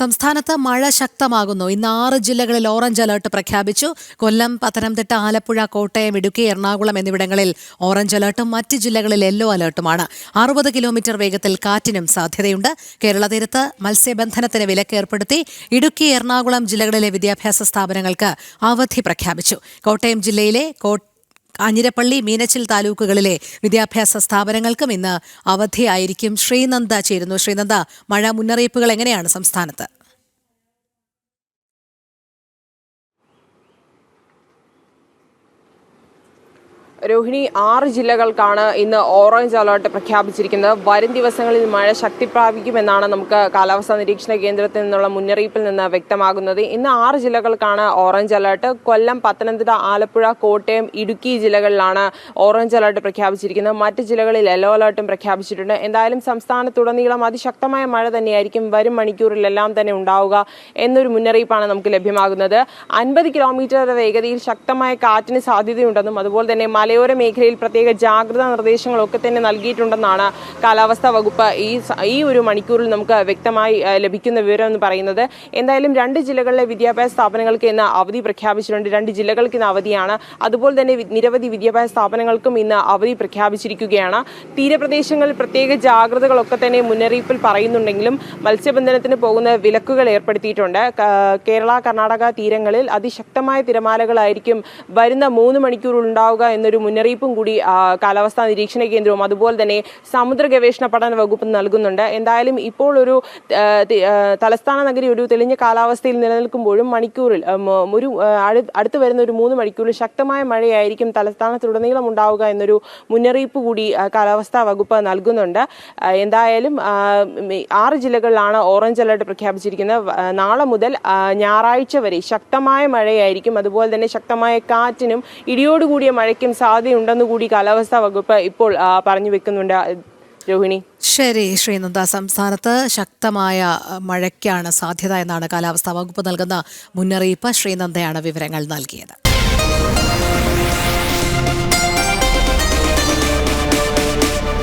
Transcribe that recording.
സംസ്ഥാനത്ത് മഴ ശക്തമാകുന്നു. ഇന്ന് ആറ് ജില്ലകളിൽ ഓറഞ്ച് അലേർട്ട് പ്രഖ്യാപിച്ചു. കൊല്ലം പത്തനംതിട്ട ആലപ്പുഴ കോട്ടയം ഇടുക്കി എറണാകുളം എന്നിവിടങ്ങളിൽ ഓറഞ്ച് അലേർട്ടും മറ്റ് ജില്ലകളിൽ യെല്ലോ അലർട്ടുമാണ്. അറുപത് കിലോമീറ്റർ വേഗത്തിൽ കാറ്റിനും സാധ്യതയുണ്ട്. കേരള തീരത്ത് മത്സ്യബന്ധനത്തിന് വിലക്കേർപ്പെടുത്തി ഇടുക്കി എറണാകുളം ജില്ലകളിലെ വിദ്യാഭ്യാസ സ്ഥാപനങ്ങൾക്ക് അവധി പ്രഖ്യാപിച്ചു. കോട്ടയം ജില്ലയിലെ കോ കാഞ്ഞിരപ്പള്ളി മീനച്ചിൽ താലൂക്കുകളിലെ വിദ്യാഭ്യാസ സ്ഥാപനങ്ങൾക്കും ഇന്ന് അവധിയായിരിക്കും. ശ്രീനന്ദ ചേരുന്നു. ശ്രീനന്ദ മഴ മുന്നറിയിപ്പുകൾ എങ്ങനെയാണ് സംസ്ഥാനത്ത്? രോഹിണി ആറ് ജില്ലകൾക്കാണ് ഇന്ന് ഓറഞ്ച് അലർട്ട് പ്രഖ്യാപിച്ചിരിക്കുന്നത്. വരും ദിവസങ്ങളിൽ മഴ ശക്തി പ്രാപിക്കുമെന്നാണ് നമുക്ക് കാലാവസ്ഥാ നിരീക്ഷണ കേന്ദ്രത്തിൽ നിന്നുള്ള മുന്നറിയിപ്പിൽ നിന്ന് വ്യക്തമാകുന്നത്. ഇന്ന് ആറ് ജില്ലകൾക്കാണ് ഓറഞ്ച് അലർട്ട്. കൊല്ലം പത്തനംതിട്ട ആലപ്പുഴ കോട്ടയം ഇടുക്കി ജില്ലകളിലാണ് ഓറഞ്ച് അലർട്ട് പ്രഖ്യാപിച്ചിരിക്കുന്നത്. മറ്റ് ജില്ലകളിൽ യെല്ലോ അലർട്ടും പ്രഖ്യാപിച്ചിട്ടുണ്ട്. എന്തായാലും സംസ്ഥാനത്തുടനീളം അതിശക്തമായ മഴ തന്നെയായിരിക്കും വരും മണിക്കൂറിലെല്ലാം തന്നെ ഉണ്ടാവുക എന്നൊരു മുന്നറിയിപ്പാണ് നമുക്ക് ലഭ്യമാകുന്നത്. അൻപത് കിലോമീറ്റർ വേഗതയിൽ ശക്തമായ കാറ്റിന് സാധ്യതയുണ്ടെന്നും അതുപോലെ തന്നെ മലയോര മേഖലയിൽ പ്രത്യേക ജാഗ്രതാ നിർദ്ദേശങ്ങളൊക്കെ തന്നെ നൽകിയിട്ടുണ്ടെന്നാണ് കാലാവസ്ഥാ വകുപ്പ് ഈ ഈ ഒരു മണിക്കൂറിൽ നമുക്ക് വ്യക്തമായി ലഭിക്കുന്ന വിവരം എന്ന് പറയുന്നത്. എന്തായാലും രണ്ട് ജില്ലകളിലെ വിദ്യാഭ്യാസ സ്ഥാപനങ്ങൾക്ക് ഇന്ന് അവധി പ്രഖ്യാപിച്ചിട്ടുണ്ട്. രണ്ട് ജില്ലകൾക്ക് ഇന്ന് അവധിയാണ്. അതുപോലെ തന്നെ നിരവധി വിദ്യാഭ്യാസ സ്ഥാപനങ്ങൾക്കും ഇന്ന് അവധി പ്രഖ്യാപിച്ചിരിക്കുകയാണ്. തീരപ്രദേശങ്ങളിൽ പ്രത്യേക ജാഗ്രതകളൊക്കെ തന്നെ മുന്നറിയിപ്പിൽ പറയുന്നുണ്ടെങ്കിലും മത്സ്യബന്ധനത്തിന് പോകുന്ന വിലക്കുകൾ ഏർപ്പെടുത്തിയിട്ടുണ്ട്. കേരള കർണാടക തീരങ്ങളിൽ അതിശക്തമായ തിരമാലകളായിരിക്കും വരുന്ന മൂന്ന് മണിക്കൂർ ഉണ്ടാവുക എന്നൊരു മുന്നറിയിപ്പും കൂടി കാലാവസ്ഥാ നിരീക്ഷണ കേന്ദ്രവും അതുപോലെ തന്നെ സമുദ്ര ഗവേഷണ പഠന വകുപ്പ് നൽകുന്നുണ്ട്. എന്തായാലും ഇപ്പോൾ ഒരു തലസ്ഥാന നഗരി ഒരു തെളിഞ്ഞ കാലാവസ്ഥയിൽ നിലനിൽക്കുമ്പോഴും മണിക്കൂറിൽ ഒരു അടുത്ത് വരുന്ന ഒരു മൂന്ന് മണിക്കൂറിൽ ശക്തമായ മഴയായിരിക്കും തലസ്ഥാനത്തുടനീളം ഉണ്ടാവുക എന്നൊരു മുന്നറിയിപ്പ് കൂടി കാലാവസ്ഥാ വകുപ്പ് നൽകുന്നുണ്ട്. എന്തായാലും ആറ് ജില്ലകളിലാണ് ഓറഞ്ച് അലർട്ട് പ്രഖ്യാപിച്ചിരിക്കുന്നത്. നാളെ മുതൽ ഞായറാഴ്ച വരെ ശക്തമായ മഴയായിരിക്കും. അതുപോലെ തന്നെ ശക്തമായ കാറ്റിനും ഇടിയോടുകൂടിയ മഴയ്ക്കും സാധ്യതയുണ്ടെന്ന് കൂടി കാലാവസ്ഥാ വകുപ്പ് ഇപ്പോൾ പറഞ്ഞു വെക്കുന്നുണ്ട് രോഹിണി. ശരി ശ്രീനന്ദ. സംസ്ഥാനത്ത് ശക്തമായ മഴയ്ക്കാണ് സാധ്യത എന്നാണ് കാലാവസ്ഥാ വകുപ്പ് നൽകുന്ന മുന്നറിയിപ്പ്. ശ്രീനന്ദയാണ് വിവരങ്ങൾ നൽകിയത്.